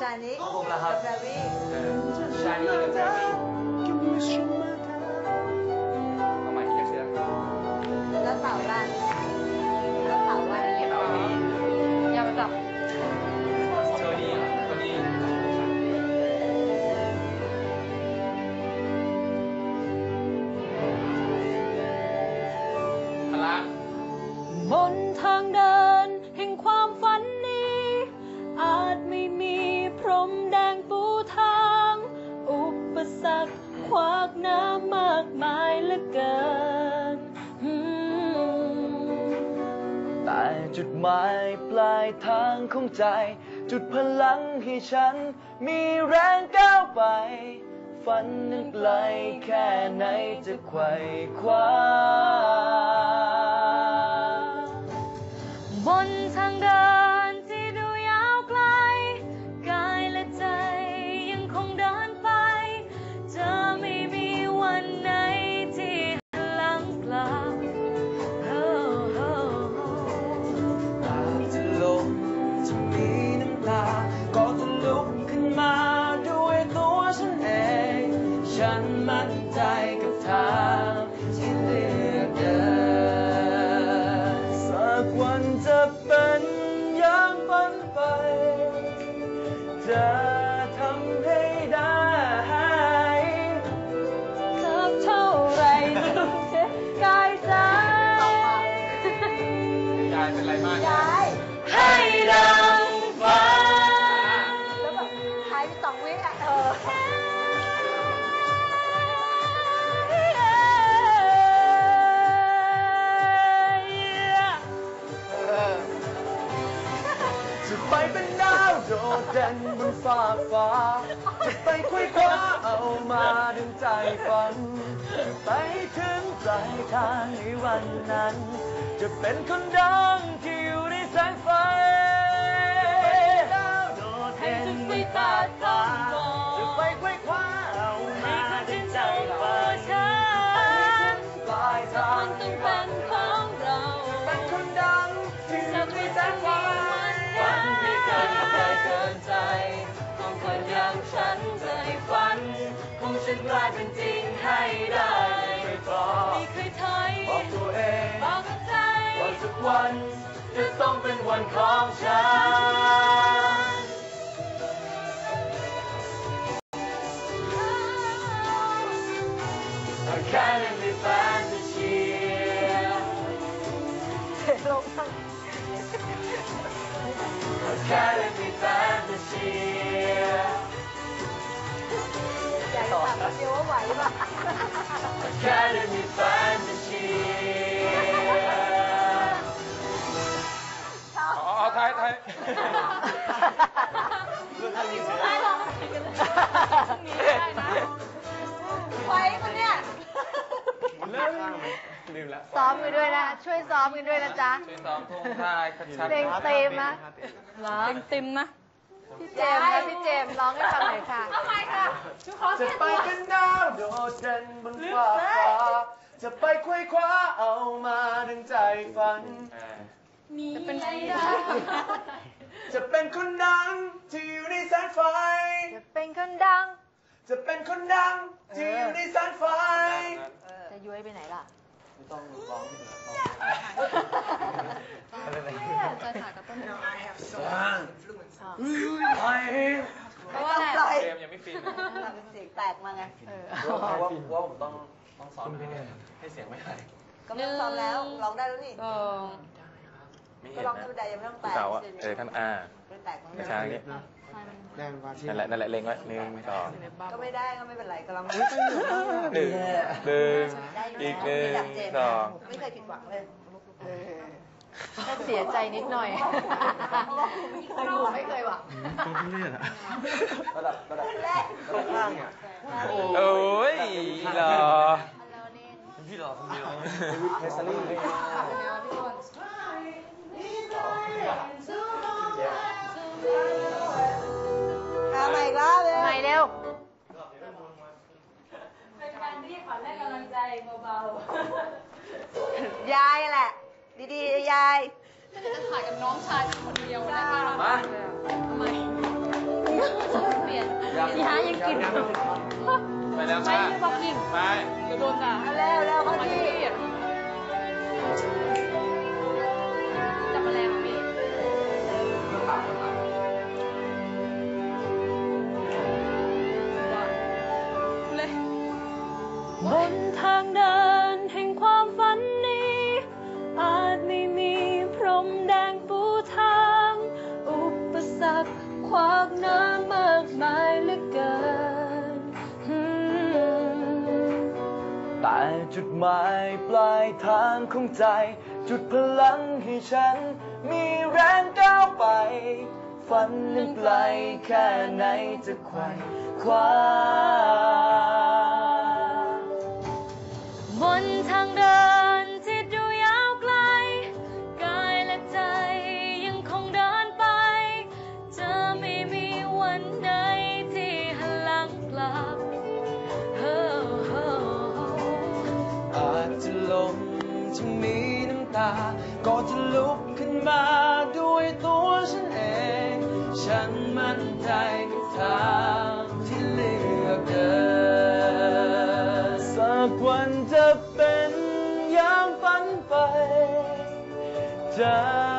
ชานิผมเหรอครับแบรี่ชาลีกับแบรี่เอามาอีกเสียงแล้วเต่าล่ะแล้วเต่าว่าเอาอันนี้อย่าไปจับเชอรี่คนนี้พละบนทางเดิ ขวากน้ำมากมายเหลือเกิน แต่จุดหมายปลายทางของใจ จุดพลังให้ฉัน มีแรงก้าวไป ฝันนั้นไกลแค่ไหนจะไขว่คว้า จะเป็นอย่างฝันไป ดเด่นบนฟากฟ้าจะไปคุยคว้าเอามาดึงใจฝันจะไปถึงปลายทางในวันนั้น จะเป็นคนดังที่อยู่ใน วัน จะต้องเป็นวันของฉันแค่นั้นในแฟนจะเชียร์เสียลงทั้งแค่นั้นในแฟนจะเชียร์ยายถามเดียวว่าไหวป่ะ ไทยได้ลองกันเลยนี้ได้นะ ไหวปะเนี่ยลืมแล้วซ้อมกันด้วยนะ ช่วยซ้อมกันด้วยนะจ๊ะ ช่วยซ้อมท่งท่ายชัดเพลงเต็มนะเต็มเต็มนะ พี่เจมส์นะพี่เจมส์ร้องให้ฟังหน่อยค่ะทำไมค่ะชุดขอจะเสียไปตัว เป็นดาวโดดเด่นบนฟ้าฟ้า จะไปคุยคว้าเอามาดึงใจฝันมีเป็นไงได้ จะเป็นคนดังที่อยู่ในแสงไฟ จะเป็นคนดัง จะเป็นคนดังที่อยู่ในแสงไฟ จะย้วยไปไหนล่ะ ไม่ต้องร้องจะถ่ายกับต้นไอ้เพราะว่าอะไรเกมยังไม่ฟินเป็นเสียงแตกมาไงเออว่าว่าว่าผมต้องต้องสอนให้ให้เสียงไม่ไหลก็ไม่ต้องซ้อมแล้วร้องได้แล้วนี่สอง ไม่ก็เห็นร้องนะธรรมดายังไม่ต้องแตกเสาอะเออท่านอ่า ไม่แตกมันไม่ช้าอย่างนี้ใช่มันนั่นแหละนั่นแหละเล็งไว้หนึ่งสองก็ไม่ได้ก็ไม่เป็นไรก็ร้องหนึ่งหนึ่งได้ยู่อีกหนึ่งไม่ดับเจมส์สองไม่เคยผิดหวังเลยแค่เสียใจนิดหน่อยเพราะว่าไม่เคยหวังระดับระดับข้างล่างเนี่ย โอ้ยเหรอพี่หล่อคนเดียวเฮสซารี่ เบายายแหละ ดีๆ ยายๆจะถ่ายกับน้องชายคนเดียวนะมาทำไมพี่หายังกิน ไปแล้วไปค่ะเลยบอกยิงไปจะโดนด่าแล้วแล้วเขาที่ บนทางเดินแห่งความฝันนี้ อาจไม่มีพรมแดงปูทาง อุปสรรคขวากหน้ามากมายเหลือเกิน แต่จุดหมายปลายทางของใจ จุดพลังให้ฉัน มีแรงก้าวไป ฝันนั้นไกลแค่ไหนจะไขว่คว้า บนทางเดินที่ดูยาวไกล กายและใจยังคงเดินไป จะไม่มีวันใดที่หันหลังกลับโอ้โหอาจจะลมจะมีน้ำตา ก็จะลุกขึ้นมาด้วยตัวฉันเอง ฉันมั่นใจกับทาง เป็นอย่างฝันไป จะ